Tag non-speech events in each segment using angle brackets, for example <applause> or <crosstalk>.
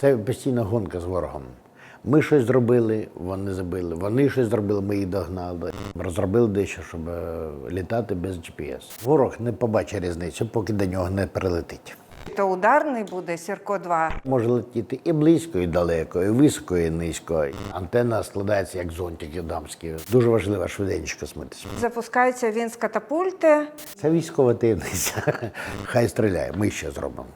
Це постійна гонка з ворогом. Ми щось зробили, вони забили. Вони щось зробили, ми їх догнали. Розробили дещо, щоб е, літати без GPS. Ворог не побачить різницю, поки до нього не прилетить. То ударний буде Сірко 2 Може летіти і близько, і далеко, і високо, і низько. Антенна складається як зонтики дамські. Дуже важливо швиденько смитися. Запускається він з катапульти. Це військова таємниця. <laughs> Хай стріляє, ми ще зробимо.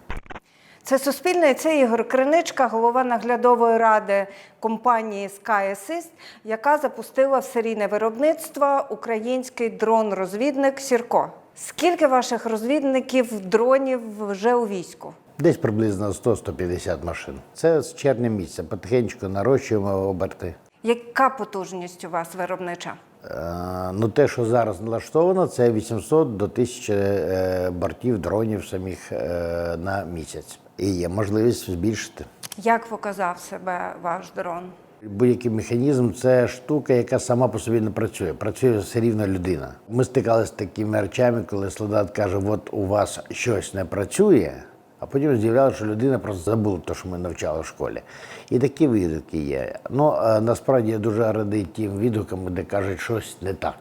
Це Суспільне, це Ігор Криничка, голова наглядової ради компанії Sky Assist, яка запустила в серійне виробництво український дрон-розвідник Сірко. Скільки ваших розвідників дронів вже у війську? Десь приблизно 100-150 машин. Це з червня місяця. Потихеньку нарощуємо оберти. Яка потужність у вас виробнича? Е, Ну, те, що зараз налаштовано, це 800 до 1000 е, бортів дронів самих е, на місяць. І є можливість збільшити. Як показав себе ваш дрон? Будь-який механізм це штука, яка сама по собі не працює. Працює все рівно людина. Ми стикалися з такими речами, коли солдат каже: от у вас щось не працює, а потім з'являлося, що людина просто забула те, що ми навчали в школі. І такі відгуки є. Ну насправді я дуже радий тим відгукам, де кажуть, щось не так.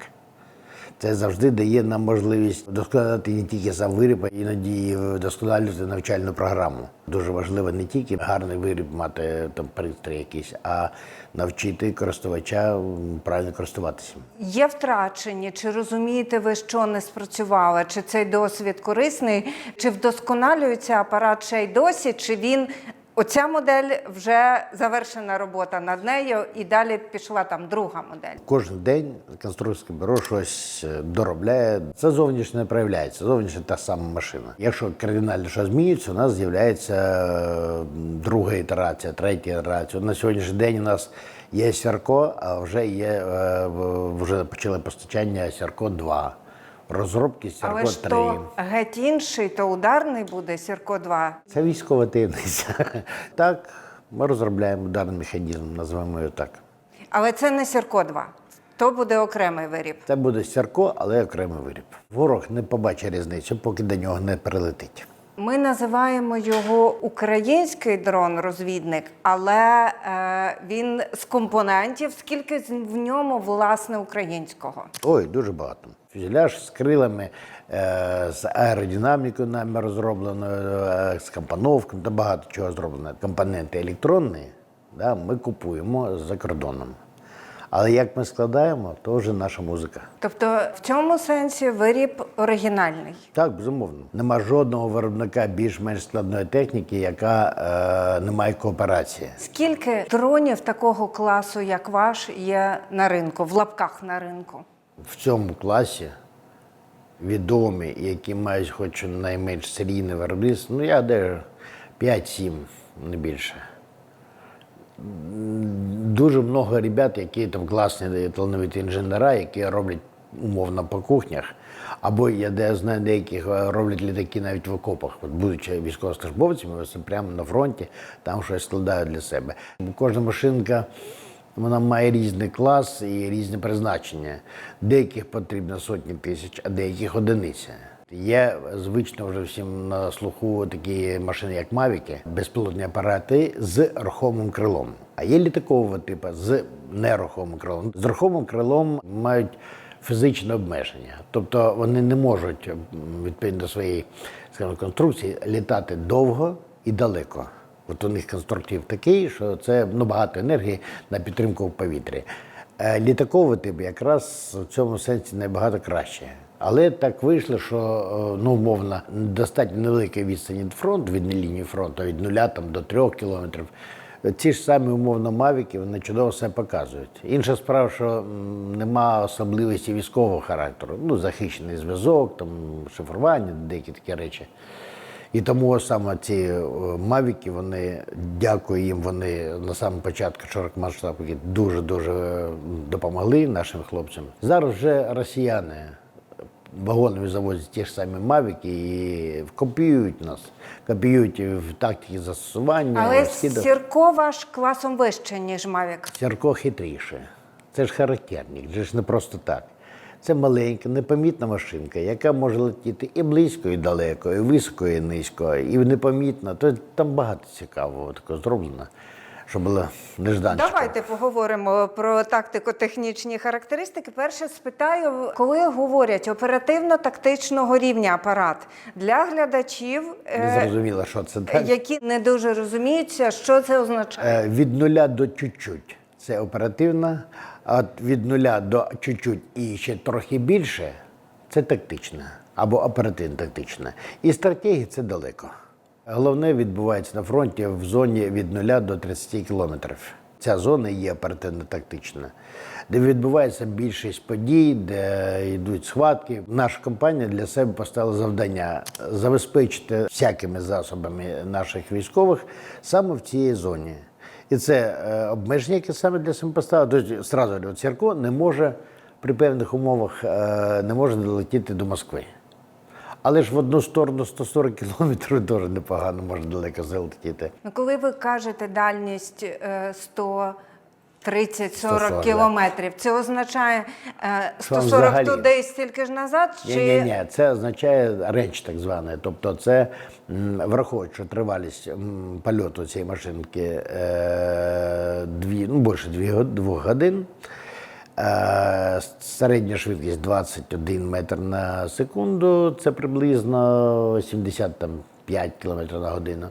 Це завжди дає нам можливість вдосконалити не тільки сам виріб, а іноді вдосконалювати навчальну програму. Дуже важливо не тільки гарний виріб мати там пристрій якийсь, а навчити користувача правильно користуватися. Є втрачені, чи розумієте ви, що не спрацювало? Чи цей досвід корисний, чи вдосконалюється апарат ще й досі, чи він оця модель вже завершена робота над нею, і далі пішла там друга модель. Кожен день конструкторське бюро щось е, доробляє. Це зовнішнє не проявляється, зовнішня та сама машина. Якщо кардинально що змінюється, у нас з'являється е, друга ітерація, третя ітерація. На сьогоднішній день у нас є Сярко, а вже є е, вже почали постачання Сярко 2. Розробки Але Сярко ж то геть інший, то ударний буде Сірко 2 Це військова таємниця. <laughs> Так, ми розробляємо ударний механізм, називаємо його так. Але це не Сірко 2 то буде окремий виріб. Це буде сірко, але окремий виріб. Ворог не побачить різницю, поки до нього не прилетить. Ми називаємо його український дрон-розвідник, але е, він з компонентів, скільки в ньому власне українського. Ой, дуже багато. Фюзеляж з крилами, е, з аеродинамікою нами розробленою, е, з компоновками, та багато чого зроблено. Компоненти електронні да, ми купуємо за кордоном. Але як ми складаємо, то вже наша музика. Тобто в цьому сенсі виріб оригінальний. Так, безумовно. Нема жодного виробника більш-менш складної техніки, яка е, не має кооперації. Скільки дронів такого класу, як ваш, є на ринку, в лапках на ринку? в цьому класі відомі, які мають хоч найменш серійне виробництво, ну я де 5-7, не більше. Дуже много ребят, які там класні талановиті інженера, які роблять умовно по кухнях. Або я де знаю деяких е, роблять літаки навіть в окопах, От, будучи військовослужбовцями, прямо на фронті, там щось складають для себе. Кожна машинка вона має різний клас і різне призначення. Деяких потрібно сотні тисяч, а деяких одиниця. Є звично вже всім на слуху такі машини, як Мавіки, безпілотні апарати з рухомим крилом. А є літакового типу з нерухомим крилом. З рухомим крилом мають фізичне обмеження, тобто вони не можуть відповідно до своєї скажімо, конструкції літати довго і далеко. От у них конструктив такий, що це ну, багато енергії на підтримку в повітрі. Е, Літаковий тип якраз в цьому сенсі набагато краще. Але так вийшло, що е, ну, умовно, достатньо невеликої відстані від фронту, від лінії фронту, від нуля там, до трьох кілометрів. Ці ж самі умовно мавіки вони чудово все показують. Інша справа, що нема особливості військового характеру. Ну, захищений зв'язок, там шифрування, деякі такі речі. І тому саме ці е, мавіки, вони дякую їм. Вони на самому початку широкомасштабки дуже дуже допомогли нашим хлопцям. Зараз вже росіяни вагонами завозять ті ж самі мавіки і копіюють нас, копіюють в тактиці застосування. Але скиду- Сірко ваш класом вище, ніж Мавік. Сірко хитріше. Це ж характерник, це ж не просто так. Це маленька, непомітна машинка, яка може летіти і близько, і далеко, і високо, і низько, і непомітно. То там багато цікавого такого зроблено, що було нежданчико. Давайте поговоримо про тактико-технічні характеристики. Перше спитаю, коли говорять оперативно-тактичного рівня апарат для глядачів, Не е, зрозуміло, що це так. які не дуже розуміються, що це означає. Е, Від нуля до чуть-чуть це оперативна, а от від нуля до чуть-чуть і ще трохи більше це тактична або оперативно-тактична. І стратегія це далеко. Головне відбувається на фронті в зоні від нуля до 30 кілометрів. Ця зона є оперативно-тактична, де відбувається більшість подій, де йдуть схватки. Наша компанія для себе поставила завдання забезпечити всякими засобами наших військових саме в цій зоні. І це е, обмеження, яке саме для себе поставили. Тобто, сразу Церко не може при певних умовах е, не може долетіти до Москви. Але ж в одну сторону 140 кілометрів <laughs> дуже непогано може далеко залетіти. Ну, коли ви кажете дальність е, 100 30-40 140, кілометрів. Це означає е, Що 140 взагалі? туди стільки ж назад? Ні, Чи ні, ні, це означає ренч так званий. Тобто, це враховуючи, тривалість польоту цієї машинки е, дві, ну, більше двох годин. Е, середня швидкість 21 метр на секунду, це приблизно 75 км на годину.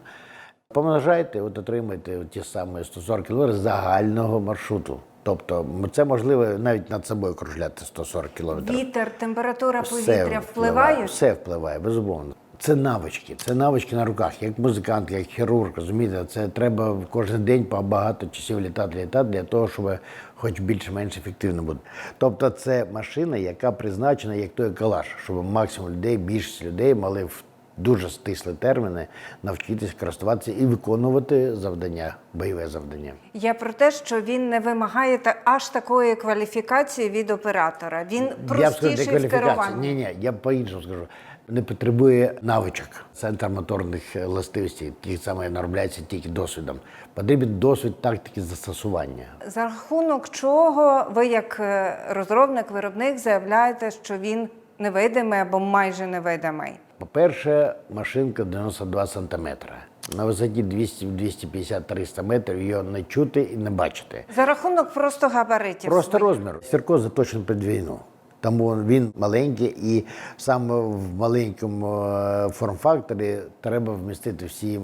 Помножайте, от отримаєте от ті самі 140 км загального маршруту. Тобто це можливо навіть над собою кружляти 140 кілометрів. вітер, температура Все повітря впливають? Все впливає, безумовно. Це навички, це навички на руках, як музикант, як хірург, розумієте, це треба кожен день по багато часів літати, літати для того, щоб хоч більш-менш ефективно бути. Тобто це машина, яка призначена як той калаш, щоб максимум людей, більшість людей мали в дуже стислі терміни навчитися користуватися і виконувати завдання, бойове завдання. Я про те, що він не вимагає та аж такої кваліфікації від оператора. Він Я б сказав, в керуванні. Ні, ні, я по-іншому скажу. Не потребує навичок, центр моторних властивостей, ті саме наробляється тільки досвідом. Потрібен досвід тактики застосування. За рахунок чого ви, як е, розробник, виробник, заявляєте, що він невидимий або майже невидимий? По-перше, машинка 92 сантиметра. На висоті 200, 250, 300 метрів її не чути і не бачити. За рахунок просто габаритів. Просто розмір. Сірко заточений під війну. Тому він маленький, і саме в маленькому е, форм-факторі треба вмістити всі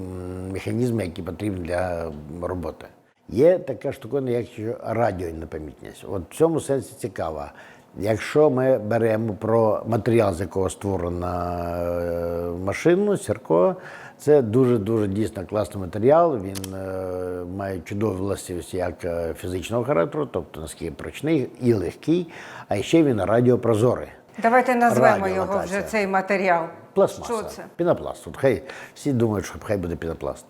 механізми, які потрібні для роботи. Є така штука, як що радіонепомітність. От в цьому сенсі цікаво. Якщо ми беремо про матеріал, з якого створена е, машину, сірко, це дуже дуже дійсно класний матеріал. Він е, має чудові властивості як е, фізичного характеру, тобто наскільки прочний і легкий, а ще він радіопрозорий. Давайте назвемо його вже цей матеріал. Пластмаса. Що це? Пінопласт. От хай всі думають, що хай буде пінопласт.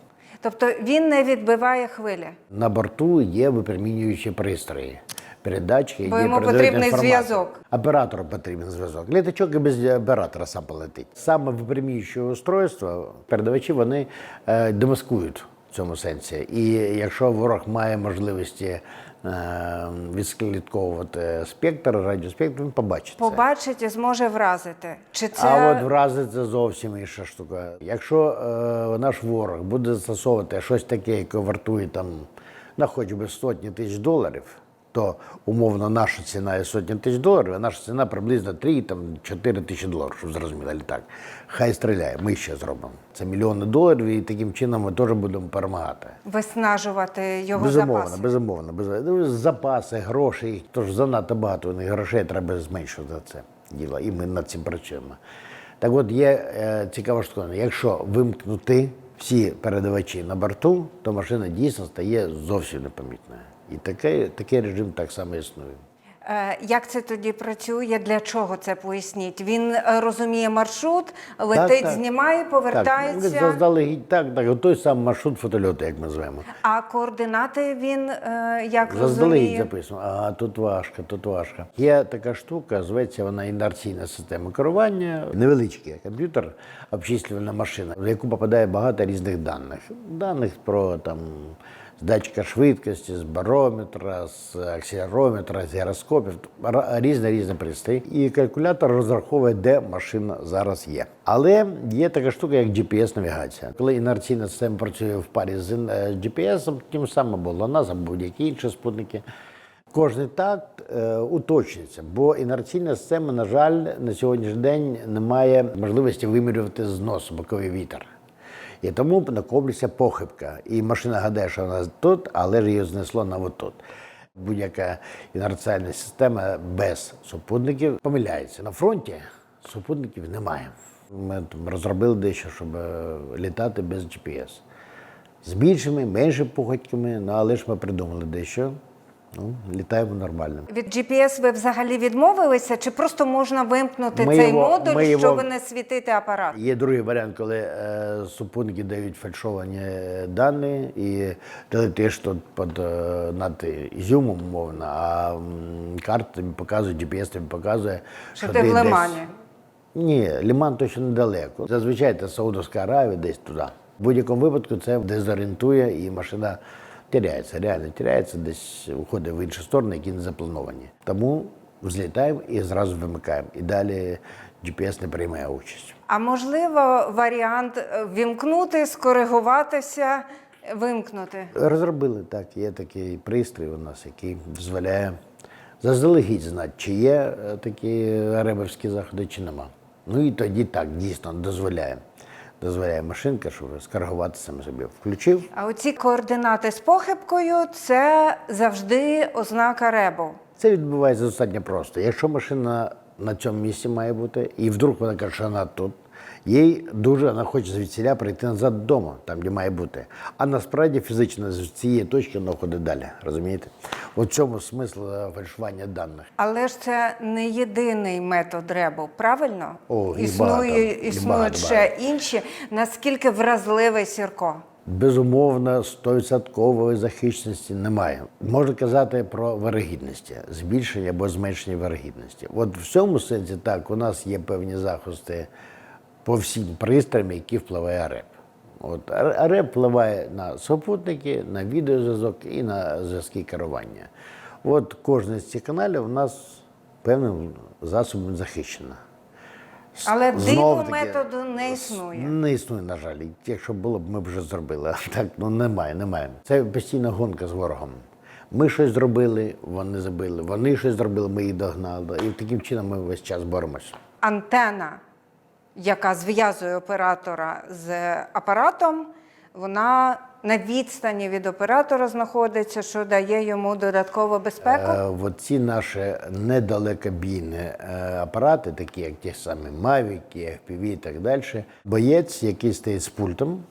Тобто він не відбиває хвилі. На борту є випромінюючі пристрої. Передатчики, Бо йому потрібний зв'язок. Оператору потрібен зв'язок. Літачок і без оператора сам полетить. Саме випряміюче устройство, передавачі вони е, демаскують в цьому сенсі. І якщо ворог має можливості відслідковувати спектр, радіоспектр, він побачить. Побачить і зможе вразити. Чи це А от вразить це зовсім інша штука. Якщо е, наш ворог буде застосовувати щось таке, яке вартує там на хоч би сотні тисяч доларів, то умовно наша ціна є сотні тисяч доларів, а наша ціна приблизно 3 там 4 тисячі доларів, щоб зрозуміли літак. Хай стріляє, ми ще зробимо. Це мільйони доларів, і таким чином ми теж будемо перемагати. виснажувати його Безумовно, запаси? безумовно, безумовно. Запаси, гроші, тож занадто багато грошей треба зменшувати це діло. І ми над цим працюємо. Так от є е, цікава штука. Якщо вимкнути всі передавачі на борту, то машина дійсно стає зовсім непомітною. І такий, такий режим так само існує. Е, Як це тоді працює? Для чого це поясніть? Він е, розуміє маршрут, летить, так. знімає, повертається. Так, заздалегідь, так, так, той самий маршрут фотольоту, як ми звемо. А координати він е, як Заздалегідь розуміє? записано, ага, тут важко, тут важко. Є така штука, зветься вона інерційна система керування. Невеличкий комп'ютер, обчислювальна машина, в яку попадає багато різних даних. Даних про там з швидкості, з барометра, з акселерометра, з гіроскопів, різні різні пристрої. І калькулятор розраховує, де машина зараз є. Але є така штука, як GPS-навігація. Коли інерційна система працює в парі з е, GPS, тим саме було нас або будь-які інші спутники. Кожний такт е, уточнюється, бо інерційна система, на жаль, на сьогоднішній день не має можливості вимірювати знос боковий вітер. І тому накоплюється похибка. І машина гадає, що вона тут, але ж її знесло на отут. Будь-яка інерціальна система без супутників помиляється. На фронті супутників немає. Ми там розробили дещо, щоб е, літати без GPS. З більшими, меншими похибками, ну, але ж ми придумали дещо. Ну, літаємо нормально. Від GPS ви взагалі відмовилися, чи просто можна вимкнути Ми цей його- модуль, ми його- щоб не світити апарат? Є другий варіант, коли е, супутники дають фальшовані дані, і ти летиш тут під, е, над Ізюмом, умовно, а м, карта тобі показує, GPS тобі показує, Що ти в десь- Лимані? Ні, Ліман точно недалеко. Зазвичай це Саудовська Аравія, десь туди. В будь-якому випадку це дезорієнтує і машина теряється, реально теряється, десь уходить в інші сторони, які не заплановані. Тому взлітаємо і зразу вимикаємо. І далі GPS не приймає участь. А можливо, варіант е, вімкнути, скоригуватися, вимкнути. Розробили так, є такий пристрій у нас, який дозволяє заздалегідь знати, чи є е, такі ребовські заходи, чи нема. Ну і тоді так дійсно дозволяє. Дозволяє машинка, щоб скаргувати сам собі. Включив, А оці координати з похибкою це завжди ознака ребу. Це відбувається достатньо просто. Якщо машина на цьому місці має бути, і вдруг вона каже, що вона тут, їй дуже вона хоче звідсіля прийти назад додому, там, де має бути. А насправді фізично з цієї точки вона ходить далі. Розумієте? У цьому смисл е, фальшування даних. Але ж це не єдиний метод ребу, правильно? О, Існує, багато, існують багато, ще багато. інші. Наскільки вразливий Сірко? Безумовно, 100% захищеності немає. Можна казати про вирогідності, збільшення або зменшення вирогідності. От в цьому сенсі так, у нас є певні захисти по всім пристроям, які впливає РЕП. От РЕП впливає на супутники, на відеозв'язок і на зв'язки керування. От кожен з цих каналів у нас певним засобом захищено. Але диво методу не існує. Не існує, на жаль. Якщо було б, ми б вже зробили. <laughs> Так, ну немає, немає. Це постійна гонка з ворогом. Ми щось зробили, вони забили. Вони щось зробили, ми їх догнали. І таким чином ми весь час боремося. Антена, яка зв'язує оператора з апаратом, вона на відстані від оператора знаходиться, що дає йому додаткову безпеку. Е, ці наші недалекобійні е, апарати, такі як ті самі Mavic, FPV і так далі, боєць, який стоїть з пультом,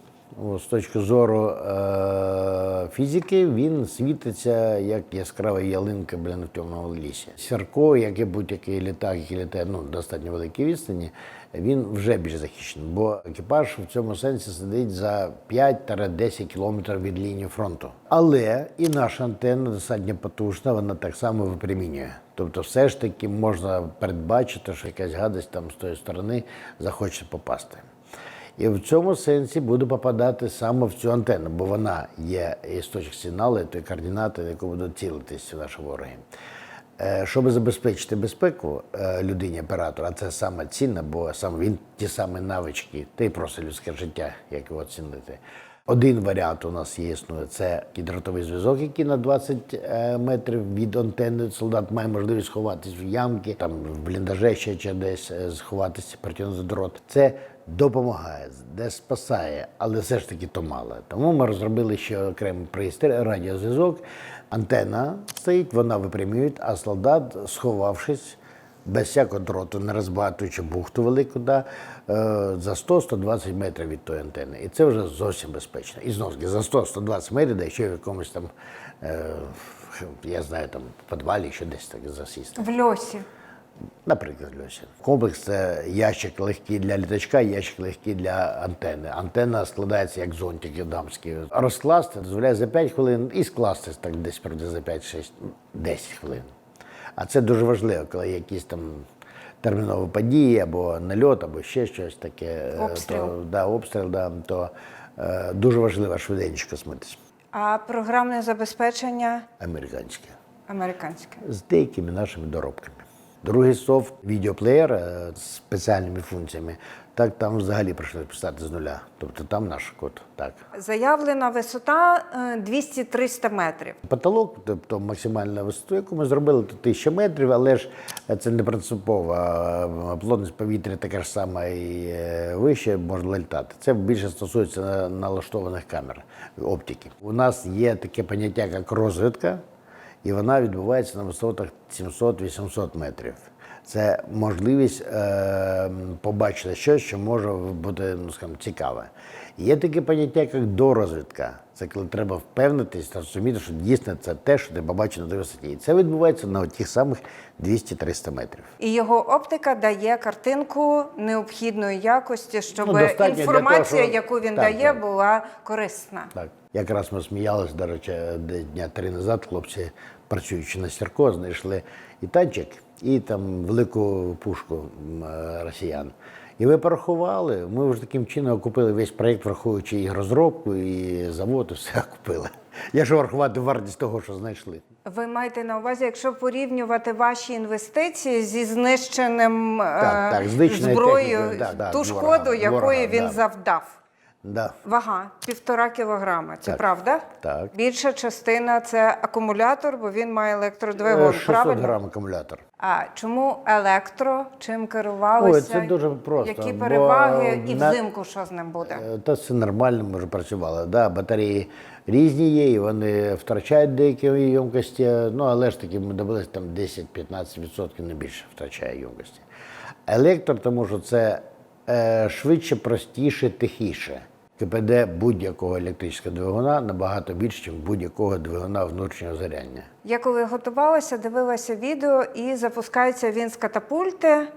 з точки зору е, фізики, він світиться як яскрава ялинка блін, в темному лісі. Сірко, як і будь-який літак, який літає ну, достатньо великій відстані, він вже більш захищений, бо екіпаж в цьому сенсі сидить за 5-10 кілометрів від лінії фронту. Але і наша антенна достатньо потужна, вона так само випромінює. Тобто, все ж таки можна передбачити, що якась гадость там з тої сторони захоче попасти. І в цьому сенсі буде попадати саме в цю антенну, бо вона є істочник сигналу, той координати, на яку будуть цілитися наші вороги. Е, Щоб забезпечити безпеку е, людині оператора, це саме цінно, бо саме він ті самі навички, та й просто людське життя, як його цінити. Один варіант у нас є існує це дротовий зв'язок, який на 20 е, метрів від антенни солдат має можливість сховатись в ямки, там в бліндаже ще чи десь сховатися, притягнути дрот. Це допомагає, де спасає, але все ж таки то мало. Тому ми розробили ще окремий пристрій, радіозв'язок. Антенна стоїть, вона випрямює, а солдат, сховавшись, без всякого дроту, не розбагатуючи бухту велику, да, е, за 100-120 метрів від тої антени. І це вже зовсім безпечно. І знову за 100-120 метрів, якщо в якомусь там, е, я знаю, там в підвалі, що десь так засісти. В льосі. Наприклад, Льося. Комплекс це ящик легкий для літачка, ящик легкий для антени. Антенна складається як зонтик дамський. Розкласти дозволяє за 5 хвилин і скласти так десь за 5-6, 10 хвилин. А це дуже важливо, коли якісь там термінові події, або нальот, або ще щось таке. е, Обстріл. То, да, обстріл, да, то е, дуже важливо швиденько смитись. А програмне забезпечення Американське. американське. з деякими нашими доробками. Другий софт відеоплеєр е, з спеціальними функціями. Так там взагалі прийшлося писати з нуля. Тобто там наш код. Так. Заявлена висота е, 200-300 метрів. Потолок, тобто максимальна висота, яку ми зробили, то 1000 метрів, але ж це не принципово. Плотність повітря така ж сама і е, вище може літати. Це більше стосується налаштованих камер оптики. У нас є таке поняття, як розвідка, і вона відбувається на висотах 700-800 метрів. Це можливість е, побачити щось, що може бути ну, скажімо, цікаве. Є таке поняття, як дорозвідка. Це коли треба впевнитись та розуміти, що дійсно це те, що ти побачив на тій висоті. І це відбувається на тих самих 200-300 метрів. І його оптика дає картинку необхідної якості, щоб Ну, інформація, того, щоб- яку він Так, дає, так. була корисна. Так. Якраз ми сміялися, до речі, дня три назад хлопці, працюючи на Сірко, знайшли і танчик, і там велику пушку е, росіян. І ви порахували, ми вже таким чином окупили весь проєкт, враховуючи і розробку, і завод, і все <laughs> окупили. Я ж рахувати вартість того, що знайшли. Ви маєте на увазі, якщо порівнювати ваші інвестиції зі знищеним е, Так, так, зброєю, технікою, да, да, ту ворога, шкоду, якої ворога, він да. завдав. Да. Вага півтора кілограма. Це Так, правда? так. Більша частина це акумулятор, бо він має електродвигун. Е, 600 правильно? грам акумулятор. А чому електро? Чим керувалися? Ой, це дуже просто, Які бо переваги і на- взимку що з ним буде? Е, Та це нормально, ми вже працювали. Да, батареї різні є, і вони втрачають деякі ємкості, ну але ж таки ми добилися там 10-15% не більше втрачає ємкості. Електро, тому що це е, швидше, простіше, тихіше. КПД будь-якого електричного двигуна набагато більше, ніж будь-якого двигуна внутрішнього зарядня. Я коли готувалася, дивилася відео і запускається він з катапульти,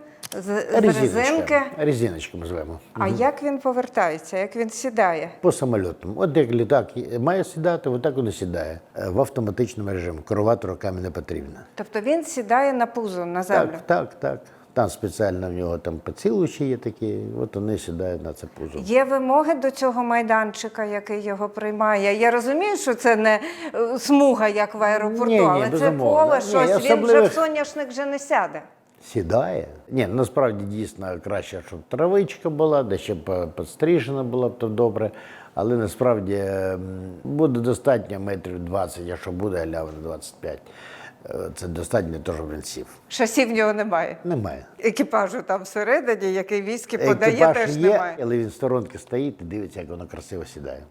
з, з резинки. Резиночка ми звемо. А як він повертається, як він сідає? По самольотам. От як літак має сідати, отак він і сідає. Е, В автоматичному режимі. Керувати руками не потрібно. Тобто він сідає на пузо на землю. Так, так, так. Там спеціально в нього там поцілуючі є такі, от вони сідають на це пузо. Є вимоги до цього майданчика, який його приймає. Я розумію, що це не е, смуга, як в аеропорту, Ні, ні, але це безумовно. поле, Ні, щось. Він вже в соняшник вже не сяде. Сідає. Ні, насправді дійсно краще, щоб травичка була, де ще підстрижена була б то добре. Але насправді буде достатньо метрів 20, якщо буде лява на 25. Е, Це достатньо теж він сів. Шасі в нього немає. Немає. Екіпажу там всередині, який військи подає, Екіпаж теж є, немає. але він в сторонки стоїть і дивиться, як воно красиво сідає.